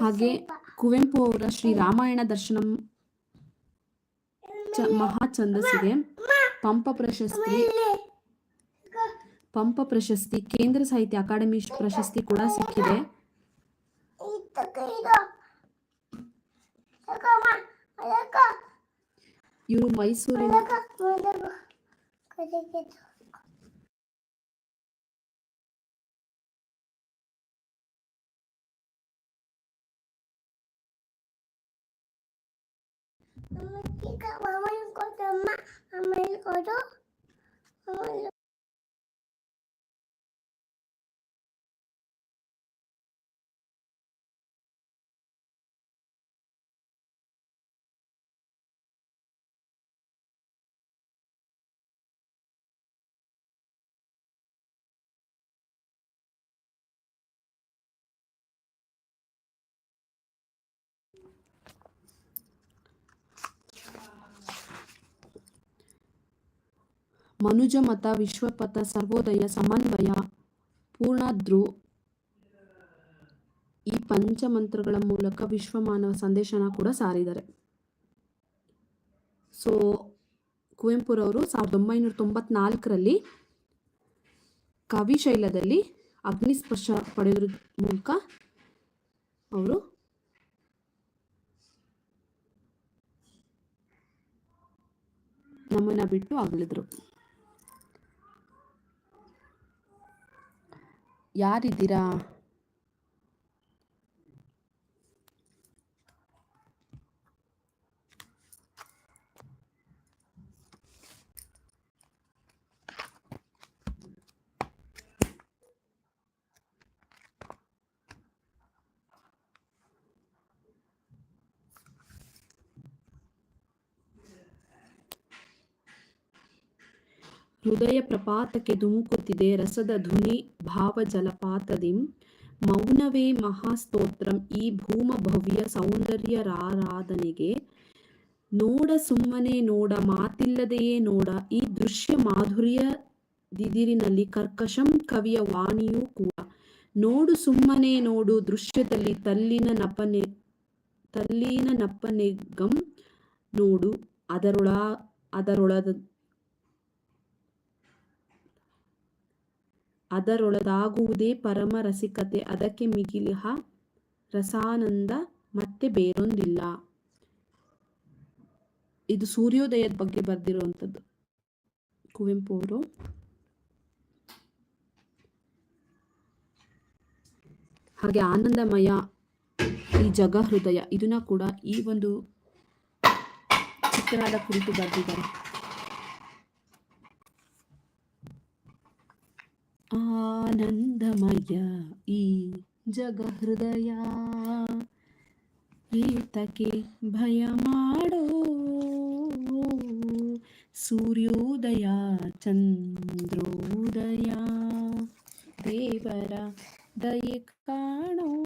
ಹಾಗೆ ಕುವೆಂಪು ಅವರ ಶ್ರೀ ರಾಮಾಯಣ ದರ್ಶನಂ ಚ ಮಹಾ ಛಂದಸ್ಸಿಗೆ ಪಂಪ ಪ್ರಶಸ್ತಿ ಪಂಪ ಪ್ರಶಸ್ತಿ, ಕೇಂದ್ರ ಸಾಹಿತ್ಯ ಅಕಾಡೆಮಿ ಪ್ರಶಸ್ತಿ ಕೂಡ ಸಿಕ್ಕಿದೆ. ಇವರು ಮೈಸೂರಿನ Mamá, chica, mamá, mamá, mamá, mamá, mamá, ಮನುಜ ಮತ ವಿಶ್ವಪಥ ಸರ್ವೋದಯ ಸಮನ್ವಯ ಪೂರ್ಣಾದ್ರು ಈ ಪಂಚಮಂತ್ರಗಳ ಮೂಲಕ ವಿಶ್ವಮಾನವ ಸಂದೇಶನ ಕೂಡ ಸಾರಿದ್ದಾರೆ. ಸೊ, ಕುವೆಂಪುರವರು ಸಾವಿರದ ಒಂಬೈನೂರ ತೊಂಬತ್ನಾಲ್ಕರಲ್ಲಿ ಕವಿಶೈಲದಲ್ಲಿ ಅಗ್ನಿಸ್ಪರ್ಶ ಪಡೆಯೋದ್ರ ಮೂಲಕ ಅವರು ನಮ್ಮನ್ನ ಬಿಟ್ಟು ಅಗಲಿದ್ರು. ಯಾರಿದ್ದೀರಾ? ಹೃದಯ ಪ್ರಪಾತಕ್ಕೆ ಧುಮುಕುತ್ತಿದೆ, ರಸದ ಧುನಿ ಭಾವ ಜಲಪಾತದಿಂ ಮೌನವೇ ಮಹಾಸ್ತೋತ್ರಂ, ಈ ಭೂಮ ಭವ್ಯ ಸೌಂದರ್ಯರಾರಾಧನೆಗೆ. ನೋಡ ಸುಮ್ಮನೆ ನೋಡ, ಮಾತಿಲ್ಲದೆಯೇ ನೋಡ, ಈ ದೃಶ್ಯ ಮಾಧುರ್ಯ ದಿದಿರಿನಲ್ಲಿ ಕರ್ಕಶಂ ಕವಿಯ ವಾಣಿಯೂ ಕೂಡ. ನೋಡು ಸುಮ್ಮನೆ ನೋಡು, ದೃಶ್ಯದಲ್ಲಿ ತಲ್ಲಿನ ನಪನೆ, ತಲ್ಲಿನ ನಪ್ಪನೆಗಂ ನೋಡು, ಅದರೊಳ, ಅದರೊಳದ ಅದರೊಳದಾಗುವುದೇ ಪರಮ ರಸಿಕತೆ. ಅದಕ್ಕೆ ಮಿಗಿಲಿಹ ರಸಾನಂದ ಮತ್ತೆ ಬೇರೊಂದಿಲ್ಲ. ಇದು ಸೂರ್ಯೋದಯದ ಬಗ್ಗೆ ಬರೆದಿರುವಂಥದ್ದು. ಕುವೆಂಪು ಅವರು. ಹಾಗೆ ಆನಂದಮಯ ಈ ಜಗ ಹೃದಯ ಇದನ್ನ ಕೂಡ ಈ ಒಂದು ಚಿತ್ರದ ಕುರಿತು ಬರೆದಿದ್ದಾರೆ. ಆನಂದಮಯ ಈ ಜಗ ಹೃದಯ ಏತಕ್ಕೆ ಭಯ ಮಾಡೋ ಸೂರ್ಯೋದಯ ಚಂದ್ರೋದಯ. ದೇವರ ದಯೆ ಕಾಣೋ.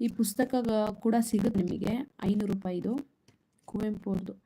ಈ ಪುಸ್ತಕ ಕೂಡ ಸಿಗುತ್ತೆ ನಿಮಗೆ. ಐನೂರು ರೂಪಾಯಿದು. ಕುವೆಂಪು ಅವ್ರದ್ದು